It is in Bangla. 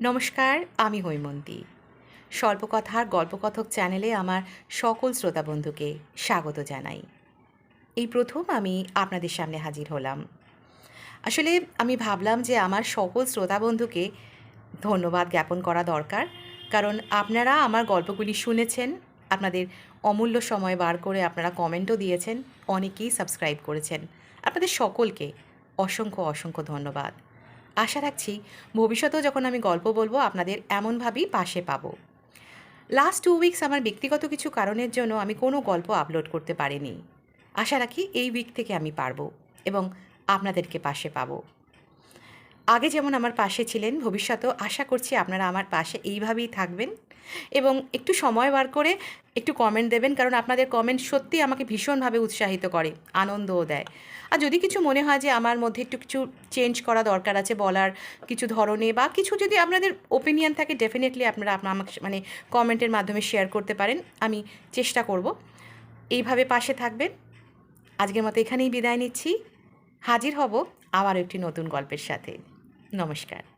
নমস্কার, আমি হৈমন্তী। স্বল্পকথার গল্পকথক চ্যানেলে আমার সকল শ্রোতা বন্ধুকে স্বাগত জানাই। এই প্রথম আমি আপনাদের সামনে হাজির হলাম। আসলে আমি ভাবলাম যে আমার সকল শ্রোতা বন্ধুকে ধন্যবাদ জ্ঞাপন করা দরকার, কারণ আপনারা আমার গল্পগুলি শুনেছেন, আপনাদের অমূল্য সময় বার করে আপনারা কমেন্টও দিয়েছেন, অনেকেই সাবস্ক্রাইব করেছেন। আপনাদের সকলকে অসংখ্য অসংখ্য ধন্যবাদ। আশা রাখছি ভবিষ্যতেও যখন আমি গল্প বলব, আপনাদের এমনভাবেই পাশে পাবো। লাস্ট টু উইকস আমার ব্যক্তিগত কিছু কারণের জন্য আমি কোনো গল্প আপলোড করতে পারিনি। আশা রাখি এই উইক থেকে আমি পারব এবং আপনাদেরকে পাশে পাবো। আগে যেমন আমার পাশে ছিলেন, ভবিষ্যতেও আশা করছি আপনারা আমার পাশে এইভাবেই থাকবেন। এবং একটু সময় বার করে একটু কমেন্ট দেবেন, কারণ আপনাদের কমেন্ট সত্যি আমাকে ভীষণভাবে উৎসাহিত করে, আনন্দও দেয়। আর যদি কিছু মনে হয় যে আমার মধ্যে একটু কিছু চেঞ্জ করা দরকার আছে বলার কিছু ধরনে বা কিছু যদি আপনাদের ওপিনিয়ন থাকে ডেফিনেটলি আপনারা আপনার আমাকে মানে কমেন্টের মাধ্যমে শেয়ার করতে পারেন, আমি চেষ্টা করব। এইভাবে পাশে থাকবেন। আজকের মতো এখানেই বিদায় নিচ্ছি। হাজির হব আবার একটি নতুন গল্পের সাথে। নমস্কার।